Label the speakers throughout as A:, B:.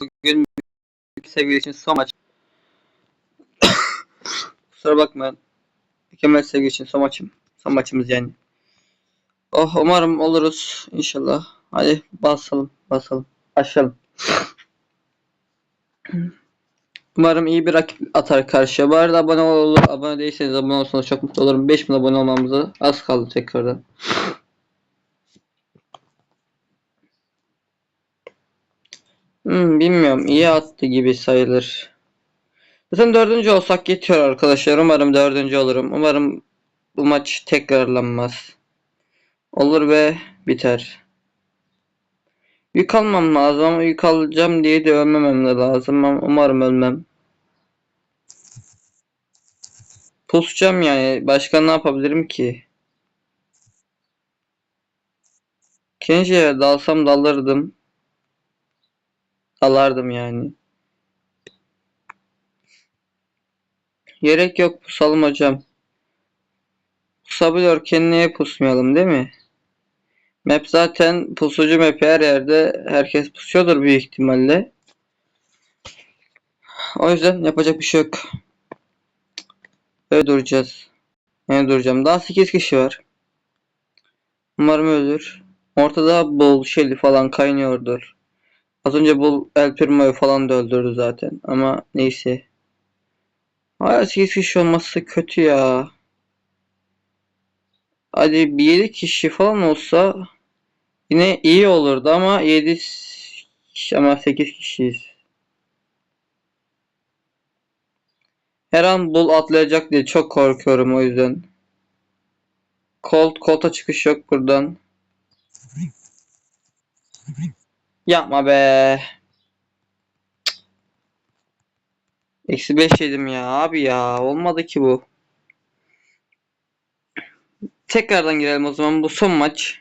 A: Bugün sevgili için son maç. Kusura bakmayın. Mükemmel sevgili için son maçım. Son maçımız yani. Oh umarım oluruz inşallah. Hadi basalım basalım. Başlayalım. Umarım iyi bir rakip atar karşıya. Bu arada abone ol, abone değilseniz abone olsanız çok mutlu olurum. 5000 abone olmamıza az kaldı tekrardan. Hmm, bilmiyorum. iyi attı gibi sayılır. Zaten dördüncü olsak yetiyor arkadaşlar. Umarım dördüncü olurum. Umarım bu maç tekrarlanmaz. Olur ve biter. Yük almam lazım ama yük alacağım diye de ölmemem de lazım. Umarım ölmem. Pusacağım yani. Başka ne yapabilirim ki? İkinciye dalsam dalırdım. Dalardım yani. Gerek yok pusalım hocam. Pusabiliyorken niye pusmayalım değil mi? Map zaten pusucu map her yerde herkes pusuyordur büyük ihtimalle. O yüzden yapacak bir şey yok. Öyle duracağız. Yani duracağım. Daha 8 kişi var. Umarım ölür. Ortada Bull, Shelly falan kaynıyordur. Az önce Bull El Primo'yu falan da öldürdü zaten. Ama neyse. Hala 8 kişi olması kötü ya. Hadi bir 7 kişi falan olsa yine iyi olurdu ama 7 kişi ama 8 kişiyiz. Her an Bull atlayacak diye çok korkuyorum o yüzden. Colt, Colt'a çıkış yok buradan. Yapma be. Eksi 5 yedim ya abi ya. Olmadı ki bu. Tekrardan girelim o zaman. Bu son maç.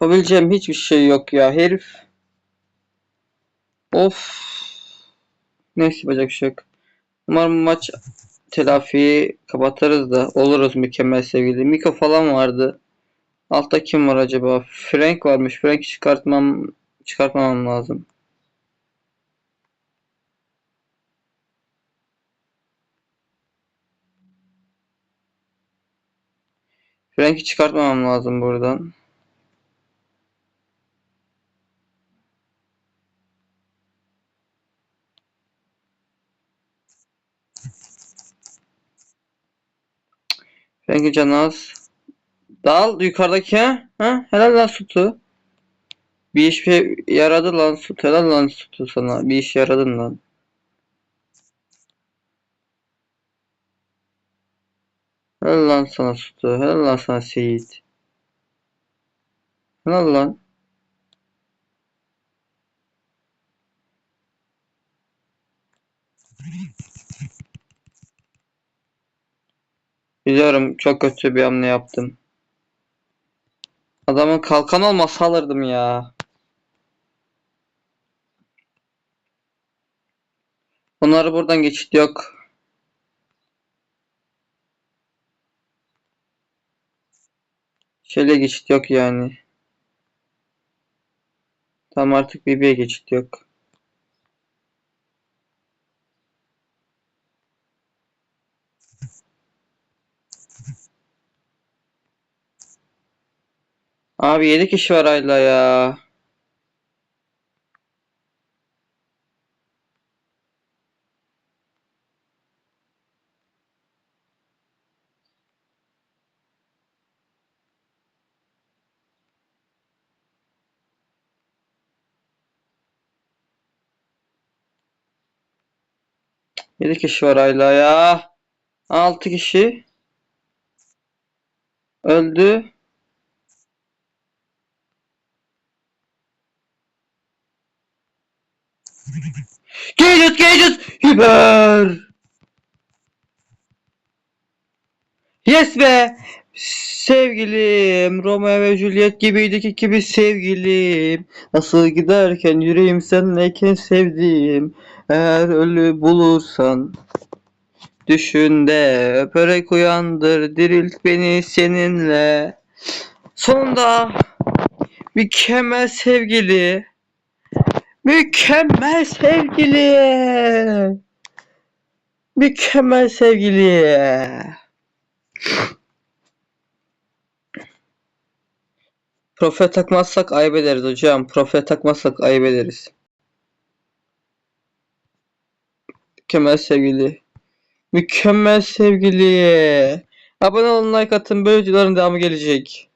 A: Yapabileceğim hiçbir şey yok ya. Herif. Of. Neyse yapacak şey yok. Umarım maç telafiyi kapatırız da oluruz mükemmel sevgili. Miko falan vardı. Altta kim var acaba? Frank varmış. Frank'i çıkartmam çıkartmamam lazım. Frank'i çıkartmamam lazım buradan. Frank'i canı az. Dal yukarıdaki ha? Helal lan Sutu. Bir iş yaradı lan Sutu. Helal lan Sutu sana. Bir iş yaradın lan. Helal lan sana Sutu. Helal lan sana Seyit. Helal lan. Biliyorum çok kötü bir hamle yaptım. Adamın kalkan olmasa alırdım ya. Onları buradan geçit yok. Şöyle geçit yok yani. Tam artık BB'ye geçit yok. Abi 7 kişi var hala ya. Yedi kişi var hala ya. Altı kişi. Öldü. Gadget Gadget Hiper. Yes be. Sevgilim Romeo ve Juliet gibiydik gibi sevgilim Nasıl giderken yüreğim senleyken sevdiğim Eğer ölü bulursan Düşün de öperek uyandır dirilt beni seninle Sonunda Mükemmel sevgili. Mükemmel sevgili. Mükemmel sevgili. Profil takmazsak ayıp ederiz hocam. Profil takmazsak ayıp ederiz. Mükemmel sevgili. Mükemmel sevgili. Abone olun, like atın. Böyle videoların devamı gelecek.